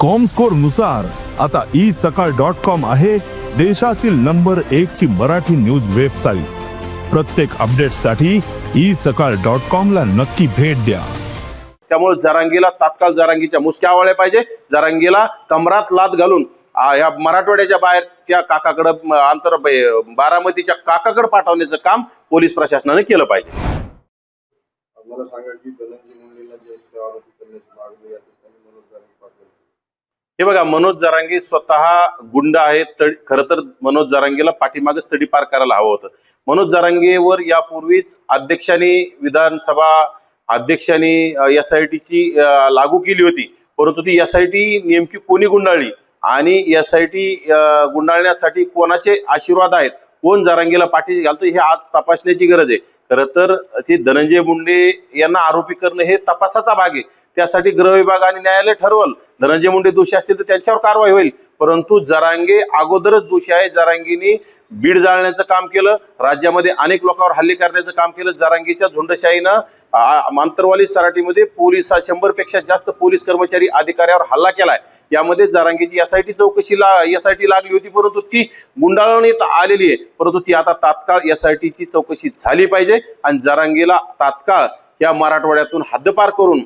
कॉमस्कोरनुसार आता ई सकाळ dot com आहे देशातील नंबर एक ची मराठी न्यूज वेबसाईट प्रत्येक अपडेटसाठी ई सकाळ डॉट कॉम ला नक्की भेट द्या. त्यामुळे जरांगीला तात्काळ जरांगीच्या मुसक्या आवळल्या पाहिजे. जरांगीला कमरात लात घालून आ, या मराठवाड्याच्या बाहेर त्या काकाकडं ब- बारामतीच्या काकाकडे पाठवण्याचं काम पोलीस प्रशासनाने केलं पाहिजे. मला सांगा की धनंजय मुंडेला जे आरोपी करण्याची मागणी या ठिकाणी मनोज जाधव पाटील हे बघा मनोज जारांगे स्वतः गुंड आहेत तड खर तर मनोज जारांगेला पाठीमागे तडी पार करायला हवं होतं. मनोज जारांगेवर यापूर्वीच अध्यक्षांनी विधानसभा अध्यक्षांनी एस आय टीची लागू केली होती. परंतु ती एस आय टी नेमकी कोणी गुंडाळली? आणि एस आय टी गुंडाळण्यासाठी कोणाचे आशीर्वाद आहेत? कोण जारांगेला पाठीशी घालतं? हे आज तपासण्याची गरज आहे. खरं तर ते धनंजय मुंडे यांना आरोपी करणं हे तपासाचा भाग आहे. त्यासाठी गृह विभाग आणि न्यायालय ठरवल. धनंजय मुंडे दोषी असतील तर त्यांच्यावर कारवाई होईल. परंतु जरांगे अगोदरच दोषी आहे. जरांगीनी बीड जाळण्याचं काम केलं. राज्यामध्ये अनेक लोकांवर हल्ले करण्याचं काम केलं. जरांगीच्या झुंडशाहीनं मांतरवाली आंतरवाली सराटीमध्ये पोलीस शंभरपेक्षा जास्त पोलीस कर्मचारी अधिकाऱ्यावर हल्ला केलाय. यामध्ये जरांगीची एसआयटी आय एसआयटी लागली होती. परंतु ती गुंडाळवण्यात आलेली आहे. परंतु ती आता तात्काळ एसआयटीची चौकशी झाली पाहिजे. आणि जरांगीला तात्काळ या मराठवाड्यातून हद्दपार करून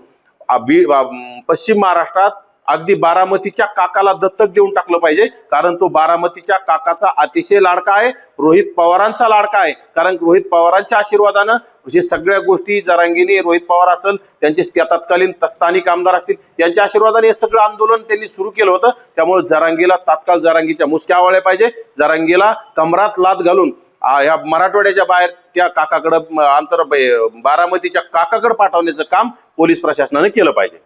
पश्चिम महाराष्ट्रात अगदी बारामतीच्या काकाला दत्तक देऊन टाकलं पाहिजे. कारण तो बारामतीच्या काकाचा अतिशय लाडका आहे. रोहित पवारांचा लाडका आहे. कारण रोहित पवारांच्या आशीर्वादानं म्हणजे सगळ्या गोष्टी जरांगीने रोहित पवार असेल त्यांचे त्या तत्कालीन स्थानिक आमदार असतील यांच्या आशीर्वादाने हे सगळं आंदोलन त्यांनी सुरू केलं होतं. त्यामुळे जरांगीला तात्काळ जरांगीच्या मुसक्या आवळल्या पाहिजे. जरांगीला कमरात लात घालून ह्या या मराठवाड्याच्या बाहेर त्या काकाकडं आंतर बारामतीच्या काकाकडं पाठवण्याचं काम पोलीस प्रशासनाने केलं पाहिजे.